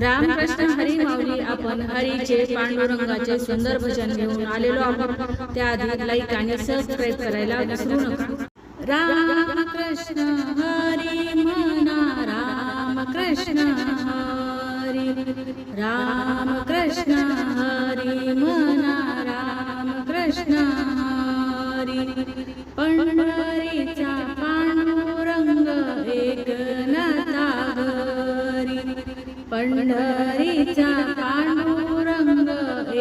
रामकृष्ण हरी माऊली आपण हरीचे पांडुरंगाचे सुंदर भजन घेऊन आलेलो आहोत. त्याआधी लाईक आणि सबस्क्राईब करायला विसरू नका. रामकृष्ण हरी म्हणा रामकृष्ण हरी रामकृष्ण पंढरीचा पांडुरंग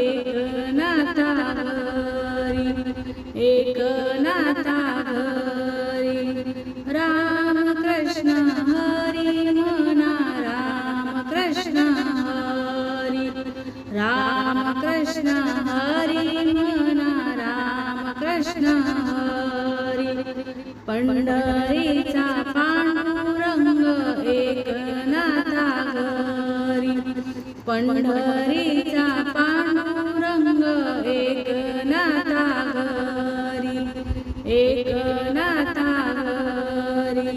एकनाथा घरी एकनाथा घरी रामकृष्ण हरी म्हणा रामकृष्ण हरी रामकृष्ण हरी म्हणा रामकृष्ण हरी पंढरीचा पांडुरंग पंढरीचा पांडुरंग एकनाथा घरी एकनाथा घरी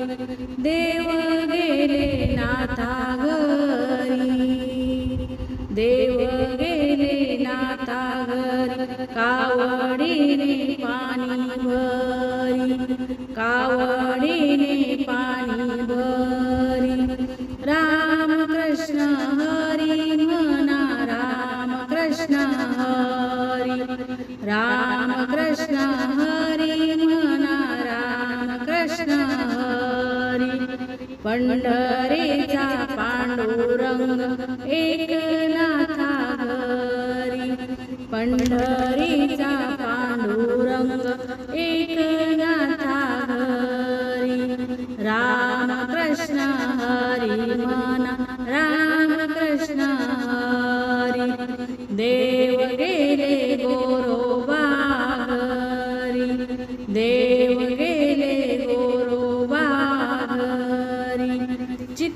देव गेले नाथा घरी देव गेले नाथा घरी कावडीने पाणी भरी कावड रामकृष्ण हरी म्हणा रामकृष्ण हरी पंढरीचा पांडुरंग एकनाथा हरी पंढरीचा पांडुरंग एकनाथा राम कृष्ण हरी म्हणा रामकृष्ण हरी देव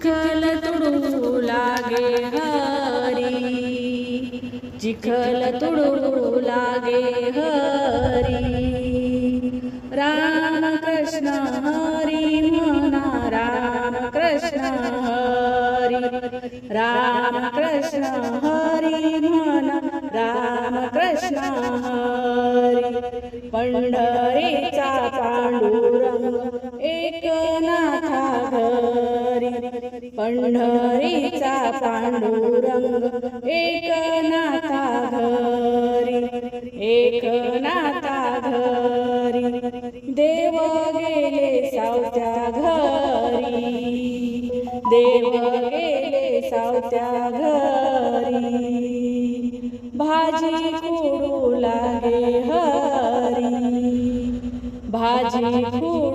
चिखल तुडू लागे हरी। चिखल तुडू लागे हरी। रामकृष्ण हरी म्हणा रामकृष्ण हरी। रामकृष्ण हरी म्हणा रामकृष्ण हरी। पंढरीचा पांडुरंग एकनाथा घर। पंढरीचा पांडुरंग एकनाथा घरी एकनाथा घरी देव गेले सावत्या घरी देव गेले सावत्या घरी. भाजी कुडू लागे हरी भाजी कुडू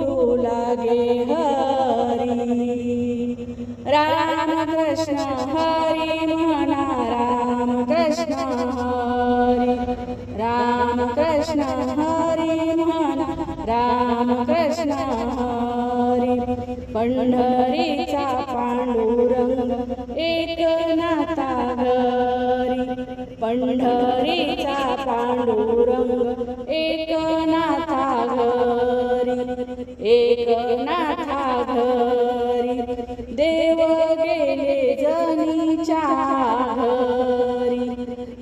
कृष्ण हरी म्हणा रामकृष्ण राम कृष्ण हरी म्हणा रामकृष्ण हरी पंढरीचा पांडुरंग एकनाथा घरी पंढरीचा पांडुरंग एकनाथा घरी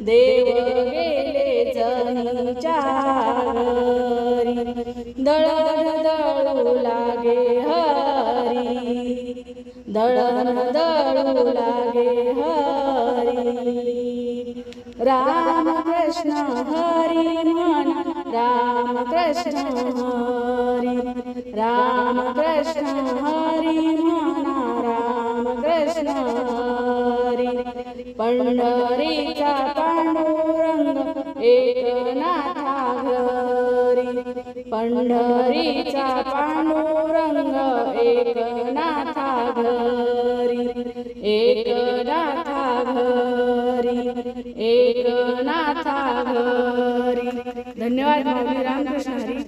देव गेले जनीच्या दळण दळू लागे हरी. दळण दळू लागे हरी. रामकृष्ण हरी म्हण राम कृष्ण हरी. रामकृष्ण हरी म्हणा रामकृष्ण हरी. पंढरीचा एकनाथा घरी पंढरीचा पांडुरंग एकनाथा घरी एकनाथा घरी एकनाथा घरी धन्यवाद माऊली रामकृष्ण